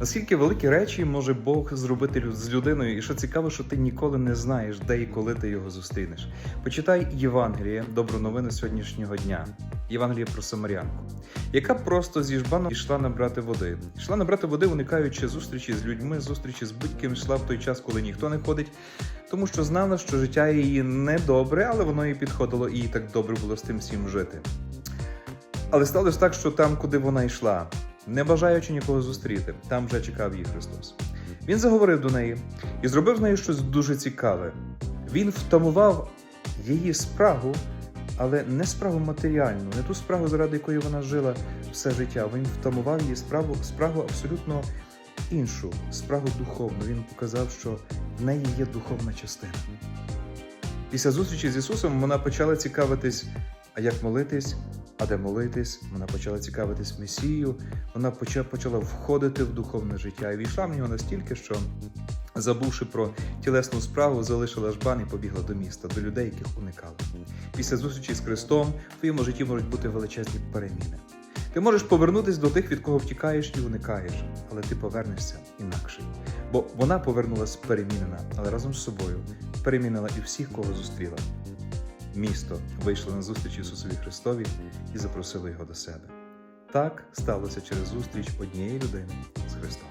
Наскільки великі речі може Бог зробити з людиною, і що цікаво, що ти ніколи не знаєш, де і коли ти його зустрінеш. Почитай Євангеліє, добру новину сьогоднішнього дня. Євангеліє про Самарянку, яка просто зі жбаном йшла набрати води. Йшла набрати води, уникаючи зустрічі з людьми, зустрічі з будь-ким йшла в той час, коли ніхто не ходить, тому що знала, що життя її не добре, але воно їй підходило, і їй так добре було з тим всім жити. Але сталося так, що там, куди вона йшла, не бажаючи нікого зустріти, там вже чекав її Христос. Він заговорив до неї і зробив з нею щось дуже цікаве. Він втамував її спрагу, але не спрагу матеріальну, не ту спрагу, заради якої вона жила все життя. Він втамував її спрагу, спрагу абсолютно іншу, спрагу духовну. Він показав, що в неї є духовна частина. Після зустрічі з Ісусом вона почала цікавитись, а як молитись, а де молитись. Вона почала цікавитись Месією, вона поча- почала входити в духовне життя і війшла в нього настільки, що, забувши про тілесну справу, залишила жбан і побігла до міста, до людей, яких уникала. Після зустрічі з Христом в твоєму житті можуть бути величезні переміни. Ти можеш повернутися до тих, від кого втікаєш і уникаєш, але ти повернешся інакше. Бо вона повернулась перемінена, але разом з собою перемінила і всіх, кого зустріла. Місто вийшло на зустріч Ісусові Христові і запросило його до себе. Так сталося через зустріч однієї людини з Христом.